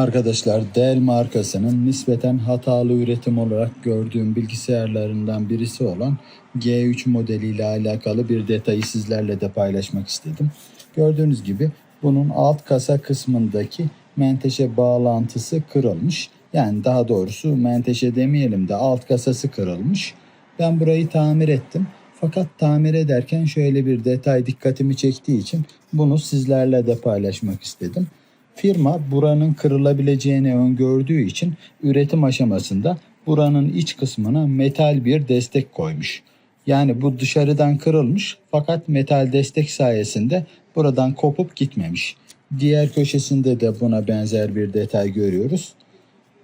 Arkadaşlar Dell markasının nispeten hatalı üretim olarak gördüğüm bilgisayarlarından birisi olan G3 modeliyle alakalı bir detayı sizlerle de paylaşmak istedim. Gördüğünüz gibi bunun alt kasa kısmındaki menteşe bağlantısı kırılmış. Yani daha doğrusu menteşe demeyelim de alt kasası kırılmış. Ben burayı tamir ettim. Fakat tamir ederken şöyle bir detay dikkatimi çektiği için bunu sizlerle de paylaşmak istedim. Firma buranın kırılabileceğini öngördüğü için üretim aşamasında buranın iç kısmına metal bir destek koymuş. Yani bu dışarıdan kırılmış fakat metal destek sayesinde buradan kopup gitmemiş. Diğer köşesinde de buna benzer bir detay görüyoruz.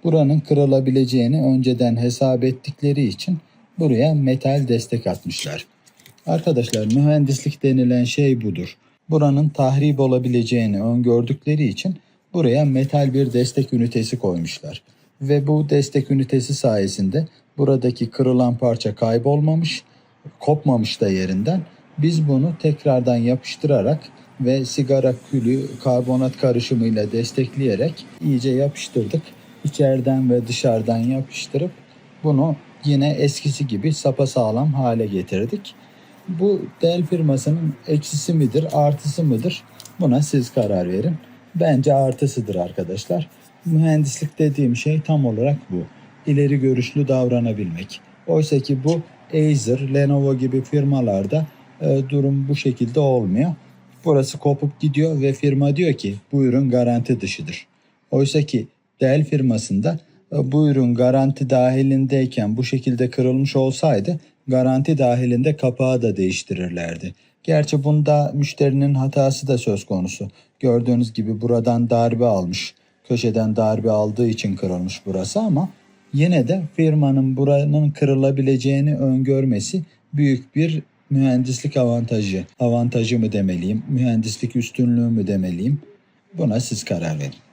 Buranın kırılabileceğini önceden hesap ettikleri için buraya metal destek atmışlar. Arkadaşlar mühendislik denilen şey budur. Buranın tahrip olabileceğini öngördükleri için buraya metal bir destek ünitesi koymuşlar. Ve bu destek ünitesi sayesinde buradaki kırılan parça kaybolmamış, kopmamış da yerinden. Biz bunu tekrardan yapıştırarak ve sigara külü karbonat karışımıyla destekleyerek iyice yapıştırdık. İçeriden ve dışarıdan yapıştırıp bunu yine eskisi gibi sapasağlam hale getirdik. Bu Dell firmasının eksisi midir, artısı mıdır? Buna siz karar verin. Bence artısıdır arkadaşlar. Mühendislik dediğim şey tam olarak bu. İleri görüşlü davranabilmek. Oysa ki bu Acer, Lenovo gibi firmalarda e, durum bu şekilde olmuyor. Burası kopup gidiyor ve firma diyor ki bu ürün garanti dışıdır. Oysa ki Dell firmasında bu ürün garanti dahilindeyken bu şekilde kırılmış olsaydı garanti dahilinde kapağı da değiştirirlerdi. Gerçi bunda müşterinin hatası da söz konusu. Gördüğünüz gibi buradan darbe almış. Köşeden darbe aldığı için kırılmış burası ama yine de firmanın buranın kırılabileceğini öngörmesi büyük bir mühendislik avantajı. Avantajı mı demeliyim, mühendislik üstünlüğü mü demeliyim? Buna siz karar verin.